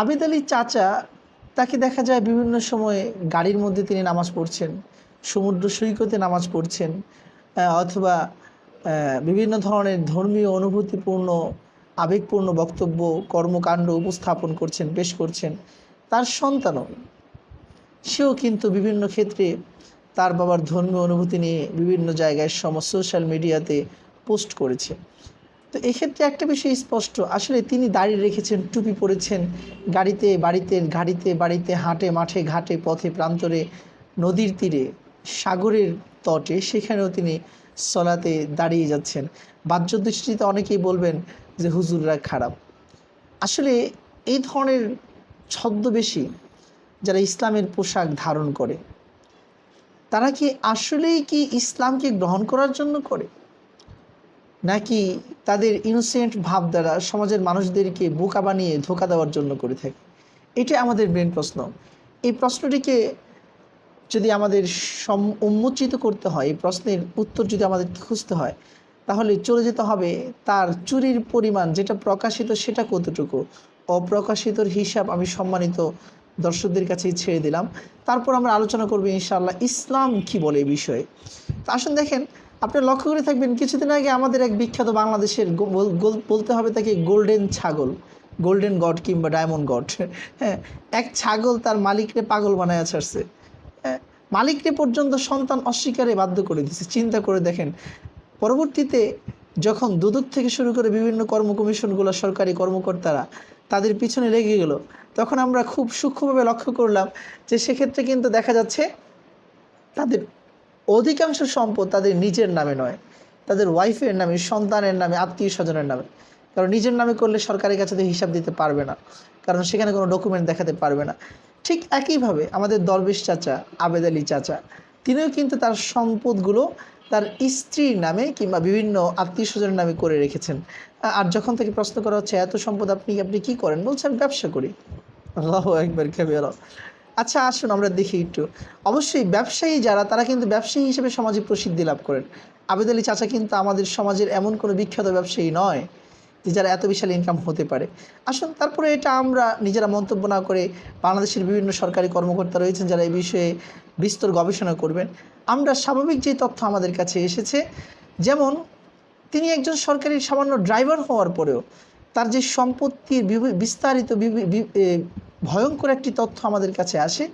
আবেদ আলী চাচা, তাকে দেখা যায় বিভিন্ন সময়ে গাড়ির মধ্যে তিনি নামাজ পড়ছেন, সমুদ্র সৈকতে নামাজ পড়ছেন অথবা বিভিন্ন ধরনের ধর্মীয় অনুভূতিপূর্ণ, আবেগপূর্ণ বক্তব্য, কর্মকাণ্ড উপস্থাপন করছেন, পেশ করছেন তার সন্তানও। সেও কিন্তু বিভিন্ন ক্ষেত্রে তার বাবার ধর্মীয় অনুভূতি নিয়ে বিভিন্ন জায়গায় সম সোশ্যাল মিডিয়াতে পোস্ট করেছে। তো এক্ষেত্রে একটা বিষয় স্পষ্ট। আসলে তিনি দাড়ি রেখেছেন, টুপি পরেছেন গাড়িতে, বাড়িতে গাড়িতে বাড়িতে, হাটে, মাঠে, ঘাটে, পথে, প্রান্তরে, নদীর তীরে, সাগরের তটে, সেখানেও তিনি সলাতে দাঁড়িয়ে যাচ্ছেন। বাহ্য দৃষ্টিতে অনেকেই বলবেন যে, হুজুররা খারাপ। আসলে এই ধরনের ছদ্মবেশী যারা ইসলামের পোশাক ধারণ করে, তারা কি আসলেই কি ইসলামকে গ্রহণ করার জন্য করে? নাকি তাদের ইনোসেন্ট ভাব দ্বারা সমাজের মানুষদেরকে বোকা বানিয়ে ধোকা দেওয়ার জন্য করে থাকে? এটা আমাদের মেন প্রশ্ন। এই প্রশ্নটিকে যদি আমাদের সম উন্মোচিত করতে হয়, এই প্রশ্নের উত্তর যদি আমাদের খুঁজতে হয়, তাহলে চলে যেতে হবে তার চুরির পরিমাণ, যেটা প্রকাশিত সেটা কতটুকু? অপ্রকাশিতর হিসাব আমি সম্মানিত দর্শকদের কাছেই ছেড়ে দিলাম। তারপর আমরা আলোচনা করব ইনশাআল্লাহ ইসলাম কি বলে এই বিষয়ে। তা আসুন দেখেন আপনি লক্ষ্য করে থাকবেন কিছুদিন আগে আমাদের এক বিখ্যাত বাংলাদেশের বলতে হবে তাকে গোল্ডেন ছাগল গোল্ডেন গড কিংবা ডায়মন্ড গড। হ্যাঁ এক ছাগল তার মালিককে পাগল বানায় ছাড়ছে। হ্যাঁ, মালিককে পর্যন্ত সন্তান অস্বীকারে বাধ্য করে দিচ্ছে চিন্তা করে দেখেন পরবর্তীতে যখন দুদক থেকে শুরু করে বিভিন্ন কর্ম কমিশনগুলো সরকারি কর্মকর্তারা তাদের পিছনে লেগে গেল তখন আমরা খুব সূক্ষ্মভাবে লক্ষ্য করলাম যে সেক্ষেত্রে কিন্তু দেখা যাচ্ছে তাদের অধিকাংশ সম্পদ তাদের নিজের নামে নয়। তাদের ওয়াইফের নামে, সন্তানের নামে আত্মীয় স্বজনের নামে। কারণ নিজের নামে করলে সরকারের কাছে তো হিসাব দিতে পারবে না। কারণ সেখানে কোনো ডকুমেন্ট দেখাতে পারবে না। ঠিক একইভাবে আমাদের দরবেশ চাচা, আবেদ আলী চাচা, তিনিও কিন্তু তার সম্পদগুলো তার স্ত্রীর নামে কিংবা বিভিন্ন আত্মীয় স্বজনের নামে করে রেখেছেন। আর যখন থেকে প্রশ্ন করা হচ্ছে, এত সম্পদ আপনি আপনি কি করেন? বলছেন ব্যবসা করি। আল্লাহ একবার খেবে আচ্ছা আসুন আমরা দেখি একটু। অবশ্যই ব্যবসায়ী যারা, তারা কিন্তু ব্যবসায়ী হিসেবে সমাজে প্রসিদ্ধি লাভ করেন। আবেদ আলী চাচা কিন্তু আমাদের সমাজের এমন কোনো বিখ্যাত ব্যবসায়ী নয় যে যারা এত বিশাল ইনকাম হতে পারে। আসুন, তারপরে এটা আমরা নিজেরা মন্তব্য না করে বাংলাদেশের বিভিন্ন সরকারি কর্মকর্তা রয়েছেন যারা এই বিষয়ে বিস্তর গবেষণা করবেন। আমরা স্বাভাবিক যে তথ্য আমাদের কাছে এসেছে, যেমন তিনি একজন সরকারি সামান্য ড্রাইভার হওয়ার পরেও তার যে সম্পত্তির বিস্তারিত ভয়ঙ্কর একটি তথ্য আমাদের কাছে আসে,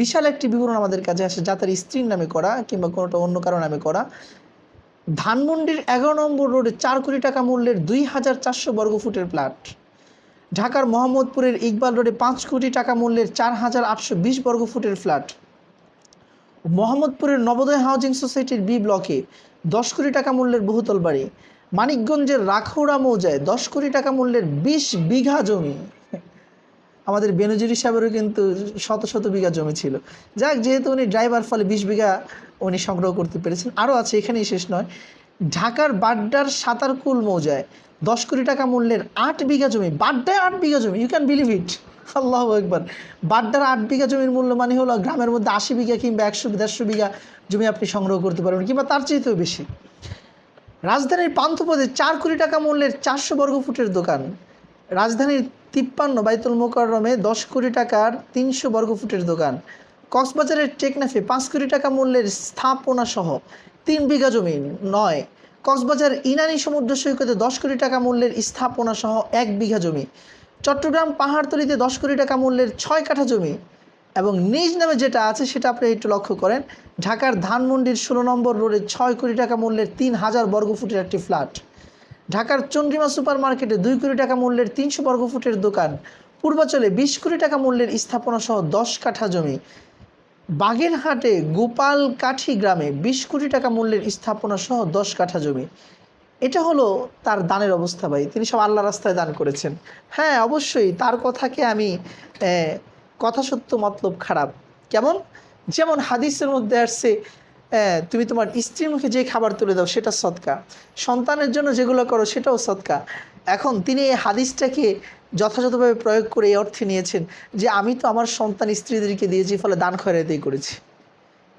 বিশাল একটি বিবরণ আমাদের কাছে আসে, যা তার স্ত্রীর নামে করা কিংবা কোনোটা অন্য কারও নামে করা। ধানমন্ডির এগারো নম্বর রোডে চার কোটি টাকা মূল্যের দুই হাজার চারশো বর্গফুটের প্লাট। ঢাকার মোহাম্মদপুরের ইকবাল রোডে পাঁচ কোটি টাকা মূল্যের চার হাজার আটশো বিশ বর্গফুটের ফ্ল্যাট। মোহাম্মদপুরের নবোদয় হাউজিং সোসাইটির বি ব্লকে দশ কোটি টাকা মূল্যের বহুতল বাড়ি। মানিকগঞ্জের রাখৌড়া মৌজায় দশ কোটি টাকা মূল্যের বিশ বিঘা জমি। আমাদের বেনজিরি সাহেবেরও কিন্তু শত শত বিঘা জমি ছিল। যাক, যেহেতু উনি ড্রাইভার ফলে বিশ বিঘা উনি সংগ্রহ করতে পেরেছেন। আরও আছে, এখানেই শেষ নয়। ঢাকার বাড্ডার সাতারকুল মৌজায় দশ কোটি টাকা মূল্যের আট বিঘা জমি। বাড্ডায় আট বিঘা জমি you can believe it Allah একবার বাড্ডার আট বিঘা জমির মূল্য মানে হলো গ্রামের মধ্যে আশি বিঘা কিংবা একশো দেড়শো বিঘা জমি আপনি সংগ্রহ করতে পারবেন, কিংবা তার চেয়েতেও বেশি। রাজধানীর পান্থপদে চার কোটি টাকা মূল্যের চারশো বর্গফুটের দোকান। রাজধানীর তিপ্পান্ন বাইতুল মোকাররমে দশ কোটি টাকার তিনশো বর্গফুটের দোকান। কক্সবাজারের টেকনাফে পাঁচ কোটি টাকা মূল্যের স্থাপনা সহ তিন বিঘা জমি নয়। কক্সবাজার ইনানি সমুদ্র সৈকতে দশ কোটি টাকা মূল্যের স্থাপনা সহ এক বিঘা জমি। চট্টগ্রাম পাহাড়তলিতে দশ কোটি টাকা মূল্যের ছয় কাঠা জমি। এবং নিজ নামে যেটা আছে সেটা আপনি একটু লক্ষ্য করেন। ঢাকার ধানমন্ডির ষোলো নম্বর রোডে ছয় কোটি টাকা মূল্যের তিন হাজার বর্গফুটের একটি ফ্ল্যাট। ঢাকার চন্দ্রিমা সুপার মার্কেটে দুই কোটি টাকা মূল্যের তিনশো বর্গফুটের দোকান। পূর্বাচলে বিশ কোটি টাকা মূল্যের স্থাপনা সহ দশ কাঠা জমি। বাগেরহাটে গোপাল কাঠি গ্রামে বিশ কোটি টাকা মূল্যের স্থাপনা সহ দশ কাঠা জমি। এটা হলো তার দানের অবস্থা ভাই। তিনি সব আল্লাহ রাস্তায় দান করেছেন। হ্যাঁ অবশ্যই। তার কথাকে আমি কথা সত্য, মতলব খারাপ। কেমন? যেমন হাদিসের মধ্যে আসছে তুমি তোমার স্ত্রীর মুখে যে খাবার তুলে দাও সেটা সৎকা। সন্তানের জন্য যেগুলো করো সেটাও সৎকা। এখন তিনি এই হাদিসটাকে যথাযথভাবে প্রয়োগ করে এই অর্থে নিয়েছেন যে, আমি তো আমার সন্তান স্ত্রীদেরকে দিয়েছি, ফলে দান খয়রাতেই করেছি।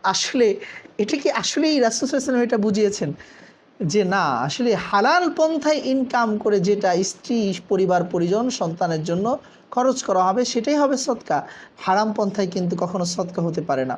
আসলে, এটা কি আসলেই রাসুসাল্লাম এটা বুঝিয়েছেন? যে না, আসলে হালাল পন্থায় ইনকাম করে যেটা স্ত্রী, পরিবার, পরিজন, সন্তানের জন্য খরচ করা হবে, সেটাই হবে সৎকা। হারাম পন্থায় কিন্তু কখনো সৎকা হতে পারে না।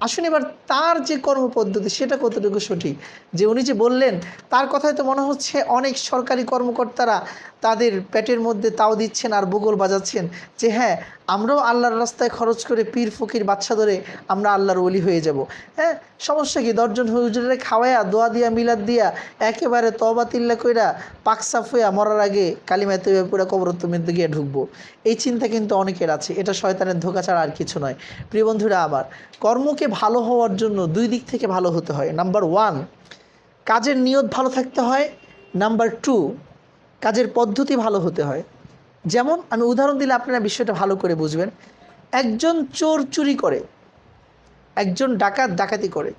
আসুন এবার তার যে কর্মপদ্ধতি, সেটা কতটুকু সঠিক? যে উনি যে বললেন, তার কথায় তো মনে হচ্ছে অনেক সরকারি কর্মকর্তারা তাদের পেটের মধ্যে তাও দিচ্ছেন আর বগল বাজাচ্ছেন যে হ্যাঁ আমরাও আল্লাহর রাস্তায় খরচ করে পীর, ফকির বাচ্চা ধরে আমরা আল্লাহর ওলি হয়ে যাব। হ্যাঁ সমস্যা কি? দশজন হুজুরে খাওয়ায়া, দোয়া দিয়া, মিলাদ দিয়া একেবারে তবা তিল্লা কইরা পাকসাফ হইয়া মরার আগে কালিমায় তৈবে পুরা কবরত্ব মধ্যে গিয়ে ঢুকবো। এই চিন্তা কিন্তু অনেকের আছে। এটা শয়তানের ধোকা ছাড়া আর কিছু নয়। প্রিয় বন্ধুরা আমার কর্মকে ভালো হওয়ার জন্য দুই দিক থেকে ভালো হতে হয়। নাম্বার ওয়ান, কাজের নিয়ত ভালো থাকতে হয়। নাম্বার টু, কাজের পদ্ধতি ভালো হতে হয়। যেমন আমি উদাহরণ দিলে আপনারা বিষয়টা ভালো করে বুঝবেন। একজন চোর চুরি করে, একজন ডাকাত ডাকাতি করে।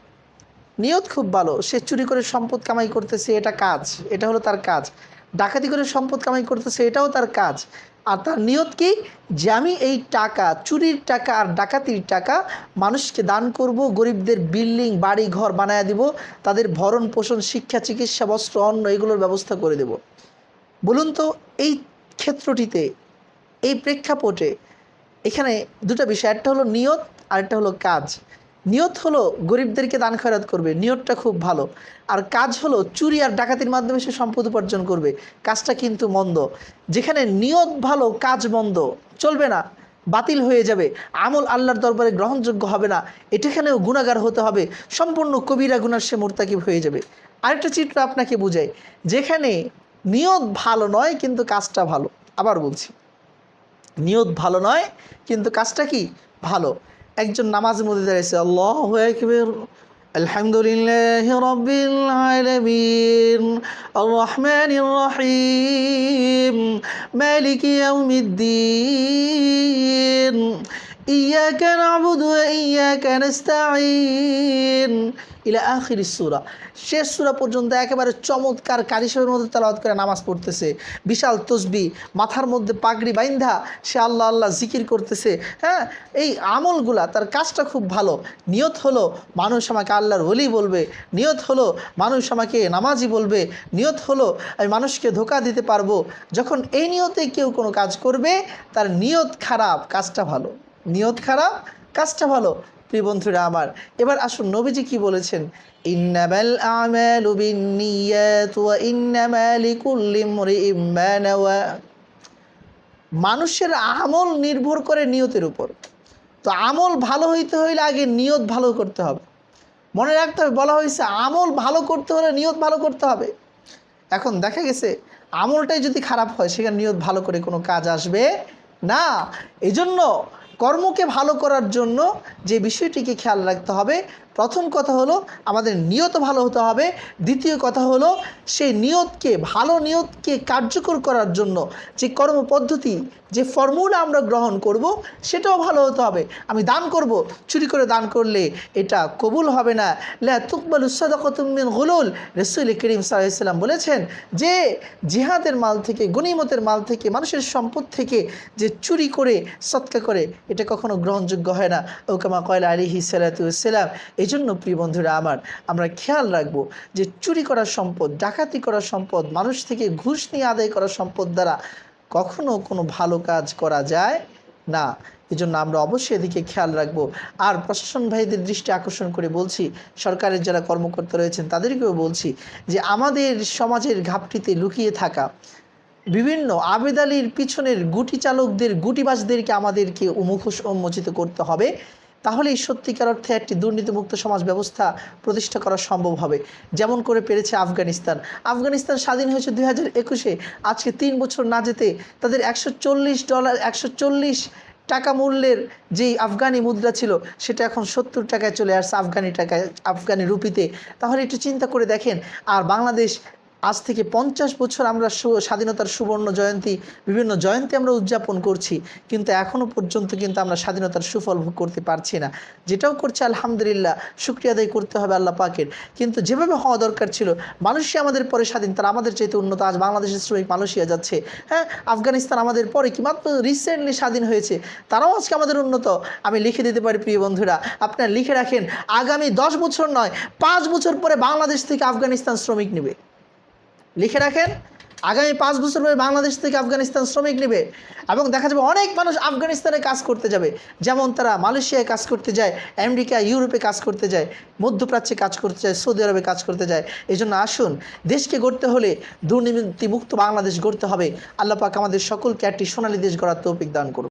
নিয়ত খুব ভালো, সে চুরি করে সম্পদ কামাই করতেছে, এটা কাজ, এটা হলো তার কাজ। ডাকাতি করে সম্পদ কামাই করতেছে, এটাও তার কাজ। আর তার নিয়ত কি? যে আমি এই টাকা, চুরির টাকা আর ডাকাতির টাকা মানুষকে দান করব, গরিবদের বিল্ডিং, বাড়ি, ঘর বানায় দিব, তাদের ভরণ পোষণ শিক্ষা, চিকিৎসা, বস্ত্র, অন্ন, এগুলোর ব্যবস্থা করে দেব। বলুন তো, এই ক্ষেত্রটিতে এই প্রেক্ষাপটে এখানে দুটো বিষয়, একটা হলো নিয়ত আর একটা হলো কাজ। নিয়ত হলো গরিবদেরকে দান খয়রাত করবে, নিয়তটা খুব ভালো। আর কাজ হলো চুরি আর ডাকাতির মাধ্যমে সে সম্পদ উপার্জন করবে, কাজটা কিন্তু মন্দ। যেখানে নিয়ত ভালো, কাজ মন্দ, চলবে না, বাতিল হয়ে যাবে, আমল আল্লাহর দরবারে গ্রহণযোগ্য হবে না, এটাখানেও গুণাগার হতে হবে, সম্পূর্ণ কবিরা গুনার সে মোরতাকিব হয়ে যাবে। আরেকটা চিত্র আপনাকে বুঝাই, যেখানে নিয়ত ভালো নয়, কিন্তু কাজটা ভালো। আবার বলছি, নিয়ত ভালো নয়, কিন্তু কাজটা কি? ভালো। একজন নামাজের মধ্যে দাঁড়িয়েছে, আল্লাহ আলহামদুলিল্লাহ রবিল আলামিন আর রহিম, মালিক ইয়াউমিদ্দিন। إياك نعبد وإياك نستعين ইলা আখির সুরা শেষ সুরা পর্যন্ত একেবারে চমৎকার কারিশরের মধ্যে তালাওয়াত করে নামাজ পড়তেছে বিশাল তসবি মাথার মধ্যে পাগড়ি বাইন্ধা সে আল্লাহ আল্লাহ জিকির করতেছে হ্যাঁ এই আমলগুলা তার কাজটা খুব ভালো নিয়ত হলো মানুষ আমাকে আল্লাহর ওলি বলবে নিয়ত হলো মানুষ আমাকে নামাজি বলবে নিয়ত হলো আমি মানুষকে ধোকা দিতে পারবো যখন এই নিয়তে কেউ কোনো কাজ করবে তার নিয়ত খারাপ কাজটা ভালো নিয়ত খারাপ, কাজটা ভালো। প্রিয় বন্ধুরা আমার, এবার আসুন নবীজি কি বলেছেন? ইন্নামাল আমালু বিন্নিয়াত ওয়া ইন্নামা লিকুল্লি ইমরিইম মা নাওয়া মানুষের আমল নির্ভর করে নিয়তের উপর। তো আমল ভালো হইতে হইলে আগে নিয়ত ভালো করতে হবে। মনে রাখতে হবে, বলা হয়েছে আমল ভালো করতে হলে নিয়ত ভালো করতে হবে। এখন দেখা গেছে, আমলটাই যদি খারাপ হয়, সেখানে নিয়ত ভালো করে কোনো কাজ আসবে না। এজন্য কর্মকে ভালো করার জন্য যে বিষয়টিকে খেয়াল রাখতে হবে প্রথম কথা হলো আমাদের নিয়ত ভালো হতে হবে। দ্বিতীয় কথা হলো সেই নিয়তকে, ভালো নিয়তকে কার্যকর করার জন্য যে কর্মপদ্ধতি যে ফর্মুলা আমরা গ্রহণ করব, সেটাও ভালো হতে হবে। আমি দান করব, চুরি করে দান করলে এটা কবুল হবে না। লা তুকবাল উসাদকতুমিন গুলুল, রসুল করিম সাল্লাম বলেছেন যে জিহাদের মাল থেকে, গনিমতের মাল থেকে, মানুষের সম্পদ থেকে যে চুরি করে, সৎকা করে, এটা কখনো গ্রহণযোগ্য হয় না। ওকামা কয়লা আলিহি সালাতাম এই জন্য প্রিয় বন্ধুরা আমার, আমরা খেয়াল রাখব যে চুরি করা সম্পদ, ডাকাতি করা সম্পদ, মানুষ থেকে ঘুষ নিয়ে আদায় করা সম্পদ দ্বারা কখনো কোনো ভালো কাজ করা যায় না। এই জন্য আমরা অবশ্যই এদিকে খেয়াল রাখব। আর প্রশাসন ভাইদের দৃষ্টি আকর্ষণ করে বলছি, সরকারের যারা কর্মকর্তা রয়েছেন তাদেরকেও বলছি যে আমাদের সমাজের ঘাপটিতে লুকিয়ে থাকা, বিভিন্ন আবেদালির পিছনের গুটি চালকদের গুটিবাজদেরকে আমাদেরকে মুখোশ উন্মোচিত করতে হবে। তাহলেই সত্যিকার অর্থে একটি দুর্নীতিমুক্ত সমাজ ব্যবস্থা প্রতিষ্ঠা করা সম্ভব হবে। যেমন করে পেরেছে আফগানিস্তান। আফগানিস্তান স্বাধীন হয়েছে দুই হাজার একুশে। আজকে তিন বছর না যেতে তাদের একশো চল্লিশ ডলার, একশো চল্লিশ টাকা মূল্যের যেই আফগানি মুদ্রা ছিল, সেটা এখন সত্তর টাকায় চলে আসছে আফগানি টাকায়, আফগানি রুপিতে। তাহলে একটু চিন্তা করে দেখেন, আর বাংলাদেশ আজ থেকে পঞ্চাশ বছর আমরা স্বাধীনতার সুবর্ণ জয়ন্তী, বিভিন্ন জয়ন্তী আমরা উদযাপন করছি, কিন্তু এখনও পর্যন্ত কিন্তু আমরা স্বাধীনতার সুফল ভোগ করতে পারছি না। যেটাও করছে আলহামদুলিল্লাহ, শুক্রিয়া আদায় করতে হবে আল্লাহ পাকের। কিন্তু যেভাবে হওয়া দরকার ছিল মালয়েশিয়া আমাদের পরে স্বাধীন, তারা আমাদের চাইতে উন্নত। আজ বাংলাদেশের শ্রমিক মালয়েশিয়া যাচ্ছে। হ্যাঁ আফগানিস্তান আমাদের পরে কি মাত্র রিসেন্টলি স্বাধীন হয়েছে, তারাও আজকে আমাদের উন্নত। আমি লিখে দিতে পারি, প্রিয় বন্ধুরা, আপনারা লিখে রাখেন, আগামী দশ বছর নয়, পাঁচ বছর পরে বাংলাদেশ থেকে আফগানিস্তান শ্রমিক নেবে। লিখে রাখেন, আগামী পাঁচ বছর পরে বাংলাদেশ থেকে আফগানিস্তান শ্রমিক নেবে এবং দেখা যাবে অনেক মানুষ আফগানিস্তানে কাজ করতে যাবে। যেমন তারা মালয়েশিয়ায় কাজ করতে যায়, আমেরিকা, ইউরোপে কাজ করতে যায়, মধ্যপ্রাচ্যে কাজ করতে যায়, সৌদি আরবে কাজ করতে যায়। এই জন্য আসুন, দেশকে গড়তে হলে দুর্নীতিমুক্ত বাংলাদেশ গড়তে হবে। আল্লাহ পাক আমাদের সকলকে একটি সোনালী দেশ গড়ার তৌফিক দান করুন।